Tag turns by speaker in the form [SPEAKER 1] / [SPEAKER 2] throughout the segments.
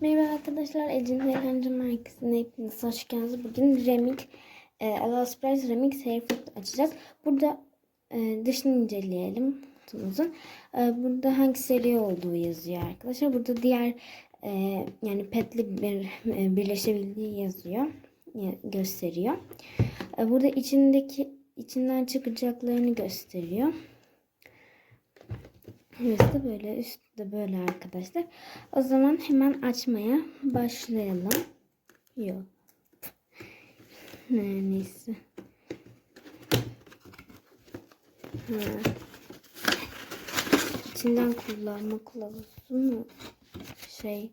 [SPEAKER 1] Merhaba arkadaşlar, Ece'nin Eğlence Merkezi'ne hepiniz hoş geldiniz. Bugün Remix, e, AliExpress Remix Hairfood açacağız. Burada e, dışını inceleyelim kutumuzun. E, burada hangi seri olduğu yazıyor arkadaşlar. Burada diğer e, yani petli bir e, birleşebildiği yazıyor, ya- gösteriyor. E, burada içindeki içinden çıkacaklarını gösteriyor. Burası da böyle, üstü de böyle arkadaşlar. O zaman hemen açmaya başlayalım. Yok. Ne, neyse. Ha. İçinden kullanma kılavuzu mu? Şey.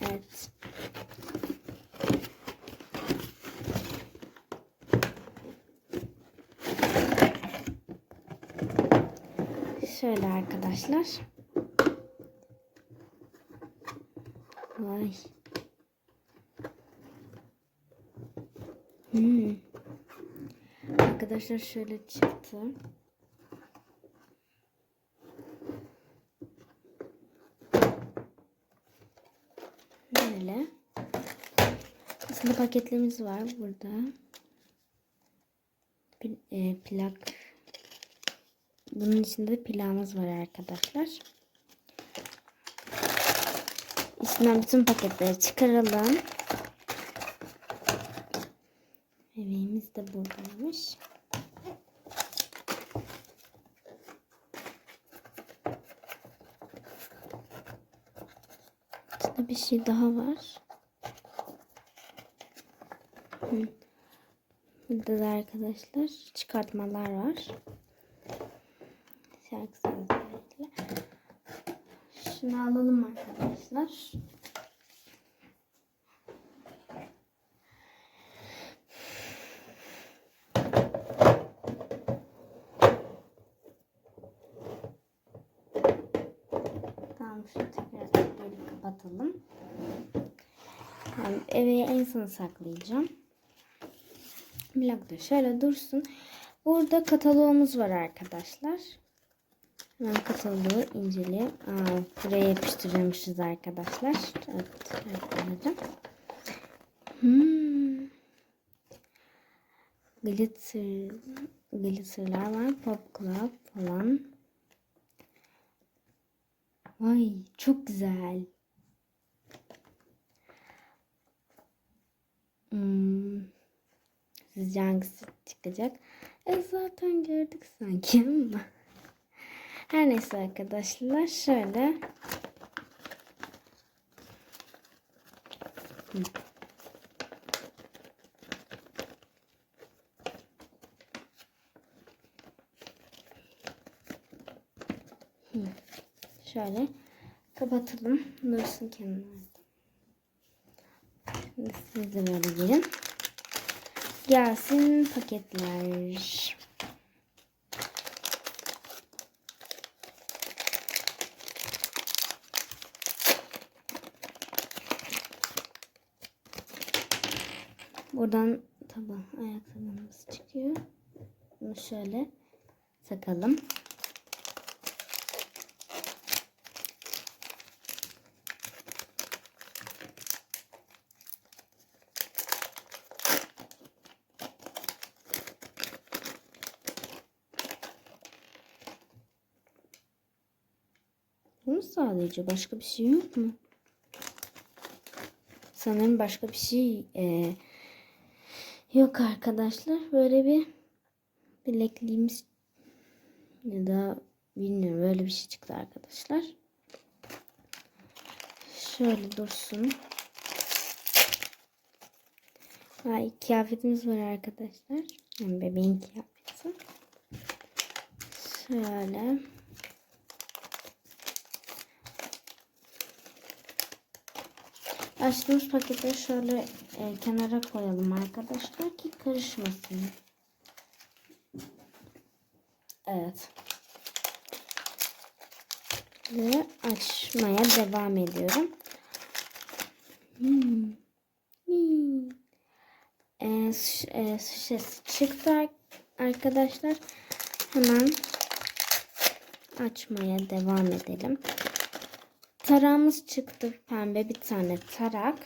[SPEAKER 1] Evet. Şöyle arkadaşlar. Vay. Hmm. Arkadaşlar şöyle çıktı. Böyle. Aslında paketlerimiz var burada. Pil- e, plak bunun içinde de pilavımız var arkadaşlar. İçinden bütün paketleri çıkaralım. Bebeğimiz de buradaymış. İçinde bir şey daha var. Burada da arkadaşlar çıkartmalar var şarkı sözleriyle. Şunu alalım arkadaşlar. Tamam şunu tekrar böyle kapatalım. Yani eve en son saklayacağım. Bir dakika şöyle dursun. Burada kataloğumuz var arkadaşlar. Hemen kataloğu inceleyelim. Aa, buraya yapıştırmışız arkadaşlar. Evet, evet, Hmm. Glitter, glitterlar var. Pop Club falan. Vay çok güzel. Hmm. Sizce hangisi çıkacak? E zaten gördük sanki ama. Her neyse arkadaşlar şöyle. Şöyle kapatalım. Dursun kenarda. Şimdi siz de böyle girin. Gelsin paketler. Buradan taban ayakkabımız çıkıyor. Bunu şöyle takalım. Bunu sadece başka bir şey yok mu? Sanırım başka bir şey e, yok arkadaşlar. Böyle bir bilekliğimiz ya da bilmiyorum böyle bir şey çıktı arkadaşlar. Şöyle dursun. Ay kıyafetimiz var arkadaşlar. Yani bebeğin kıyafeti. Şöyle. Açtığımız paketi şöyle e, kenara koyalım arkadaşlar ki karışmasın. Evet. Ve açmaya devam ediyorum. Hmm. Hmm. E, e, çıktı ar- arkadaşlar. Hemen açmaya devam edelim. Tarağımız çıktı. Pembe bir tane tarak.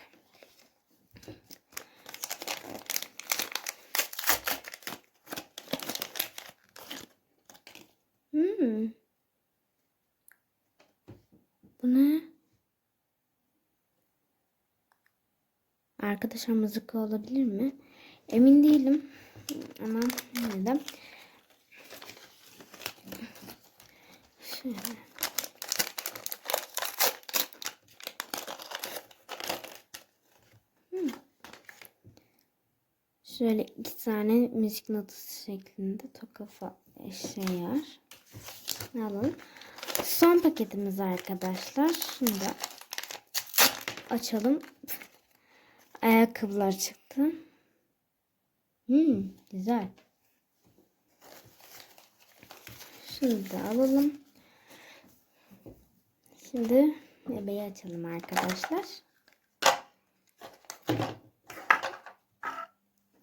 [SPEAKER 1] Hmm. Bu ne? Arkadaşlar mızıka olabilir mi? Emin değilim. Ama neden? Şöyle. Hmm. Şöyle iki tane müzik notası şeklinde toka fa- şey var. Ne alalım? Son paketimiz arkadaşlar. Şimdi açalım. Ayakkabılar çıktı. Hmm, güzel. Şunu da alalım. Şimdi bebeği açalım arkadaşlar.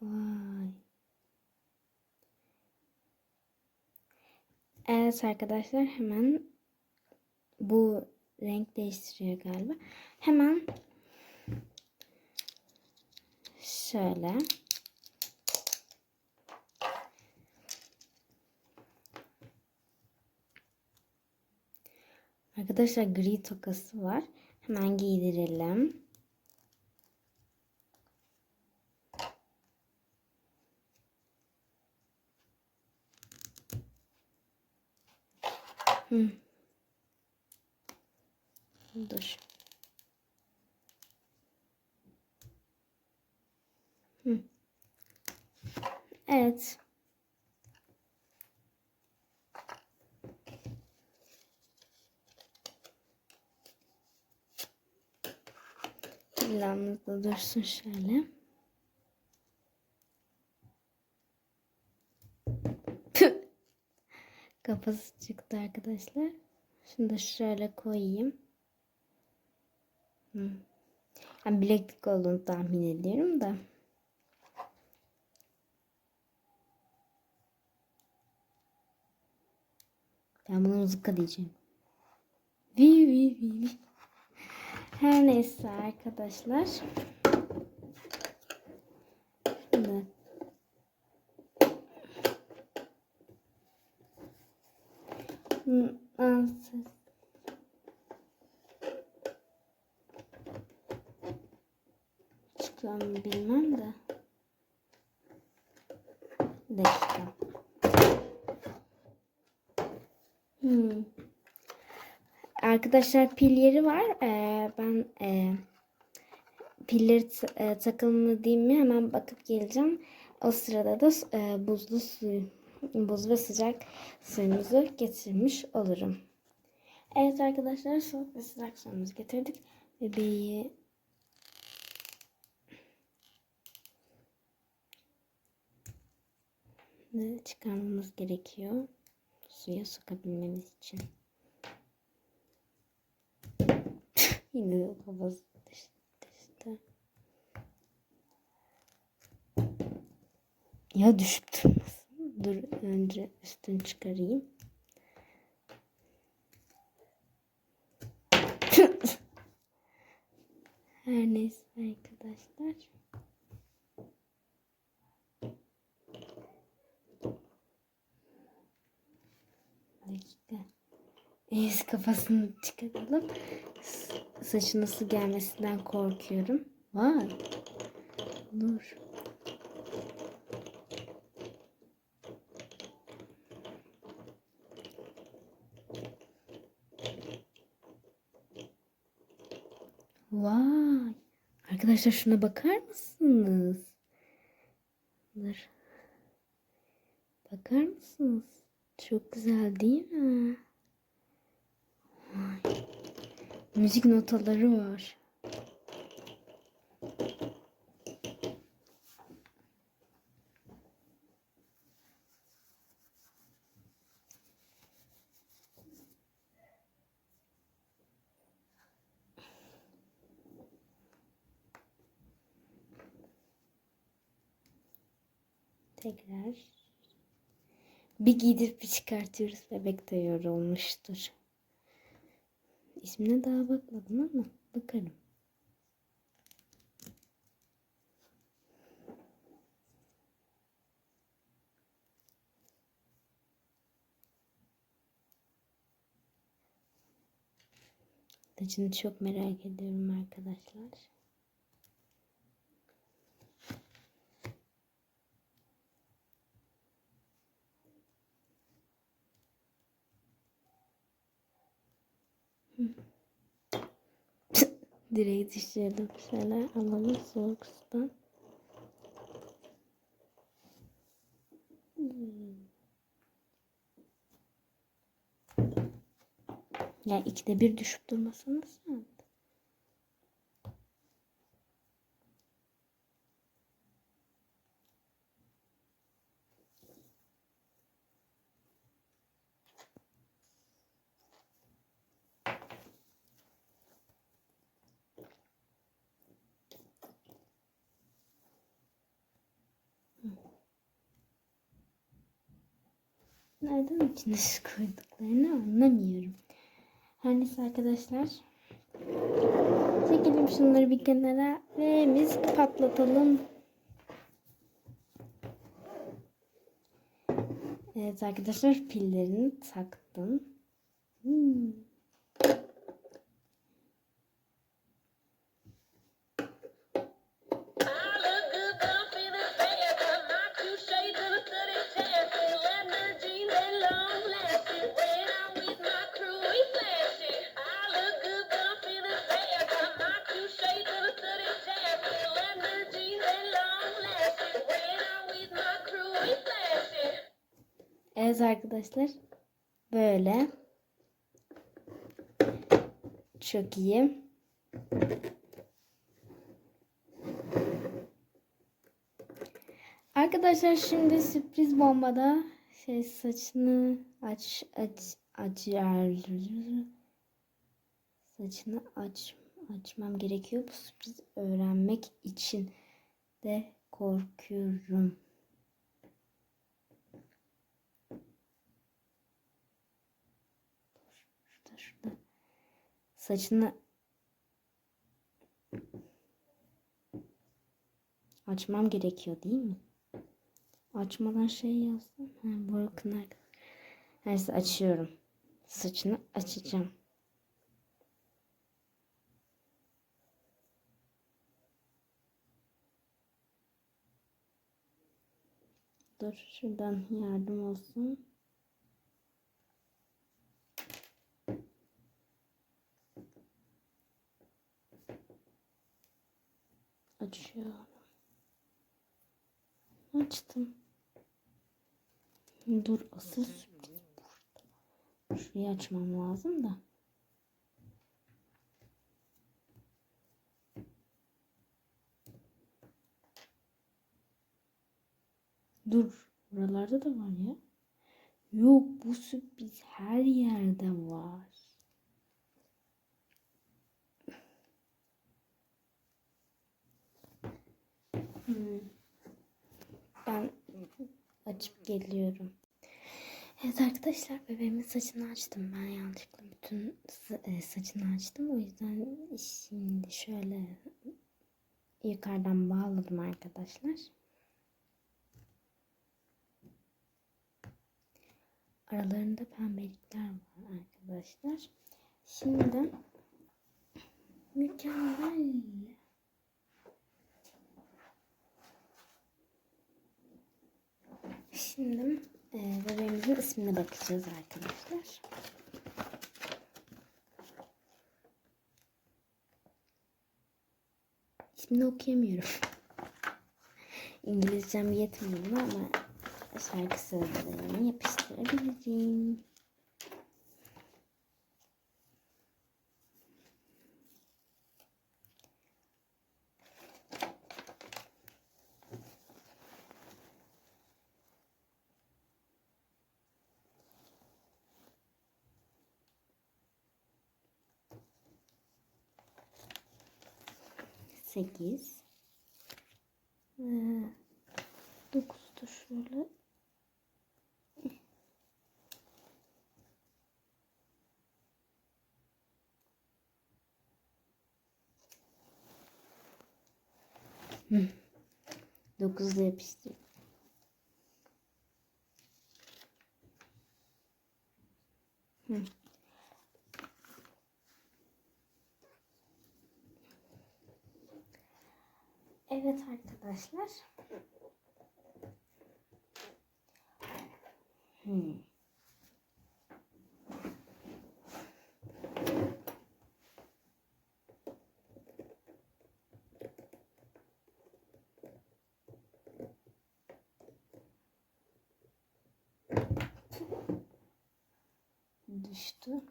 [SPEAKER 1] Vay. Evet arkadaşlar hemen bu renk değiştiriyor galiba. Hemen şöyle Arkadaşlar gri tokası var. Hemen giydirelim. Hı. Dur. Hı. Evet. Villamız da dursun şöyle. Kafası çıktı arkadaşlar. Şunu da şöyle koyayım. Hı. Yani bileklik olduğunu tahmin ediyorum da. Ben bunu mızıka diyeceğim. Vi vi vi. Her neyse arkadaşlar. Şimdi Nasıl? Çıkıyor mu bilmem de. Bir dakika. Hmm. Arkadaşlar pil yeri var. Ee, ben e, pilleri e, mi hemen bakıp geleceğim. O sırada da e, buzlu suyu, buz ve sıcak suyumuzu getirmiş olurum. Evet arkadaşlar soğuk ve sıcak suyumuzu getirdik. Bebeği çıkarmamız gerekiyor. Suya sokabilmemiz için. Yine de kafası düştü. Ya düşüp durmasın. Dur önce üstünü çıkarayım. Her neyse arkadaşlar. Dakika. Evet kafasını çıkaralım. Saçı nasıl gelmesinden korkuyorum. Vay. Dur. Vay. Arkadaşlar şuna bakar mısınız? Dur. Bakar mısınız? Çok güzel değil mi? Vay. Müzik notaları var. Tekrar bir giydirip bir çıkartıyoruz. Bebek de yorulmuştur. İsmine daha bakmadım ama bakarım. Saçını çok merak ediyorum arkadaşlar. Direği düşürdüm. Şöyle alalım soğuk sudan. Ya ikide bir düşüp durmasanız sen. Nereden içine koyduklarını anlamıyorum. Her neyse arkadaşlar. Çekelim şunları bir kenara ve biz patlatalım. Evet arkadaşlar pillerini taktım. Hmm. Evet arkadaşlar. Böyle. Çok iyi. Arkadaşlar şimdi sürpriz bombada şey saçını aç aç açar saçını aç açmam gerekiyor bu sürpriz öğrenmek için de korkuyorum. Saçını açmam gerekiyor değil mi? Açmadan şey yazdım. Ha, broken ark- Neyse açıyorum. Saçını açacağım. Dur şuradan yardım olsun. Açıyorum. Açtım. Dur asıl sürpriz burada. Şurayı açmam lazım da. Dur. Buralarda da var ya. Yok bu sürpriz her yerde var. Ben açıp geliyorum. Evet arkadaşlar bebeğimin saçını açtım. Ben yanlışlıkla bütün e, saçını açtım. O yüzden şimdi şöyle yukarıdan bağladım arkadaşlar. Aralarında pembelikler var arkadaşlar. Şimdi mükemmel. Şimdi e, bebeğimizin ismine bakacağız arkadaşlar. İsmini okuyamıyorum. İngilizcem yetmiyor ama şarkı sözlerini yapıştırabilirim. 8 ve 9 da şöyle Dokuzla yapıştır. Hmm. Evet arkadaşlar. Hmm. Düştü.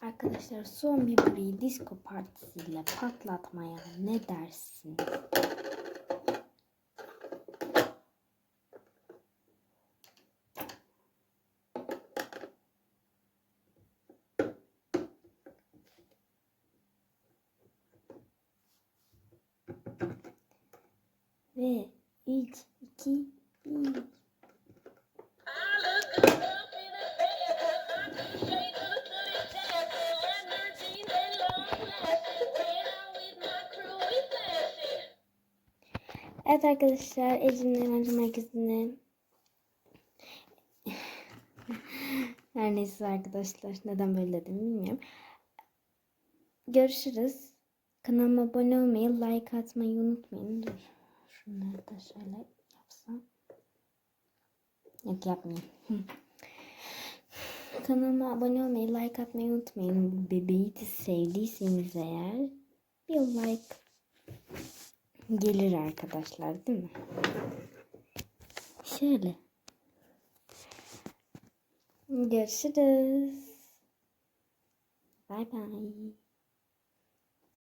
[SPEAKER 1] Arkadaşlar son bir burayı disco partisiyle patlatmaya ne dersin? Ve 3, 2, Evet arkadaşlar Ecrin Eğlence Merkezi'ne Her neyse arkadaşlar neden böyle dedim bilmiyorum. Görüşürüz. Kanalıma abone olmayı, like atmayı unutmayın. Dur. Şunları da şöyle yapsam. Yok yapmayayım. Kanalıma abone olmayı, like atmayı unutmayın. Bebeği de sevdiyseniz eğer bir like gelir arkadaşlar değil mi? Şöyle. Görüşürüz. Bay bay.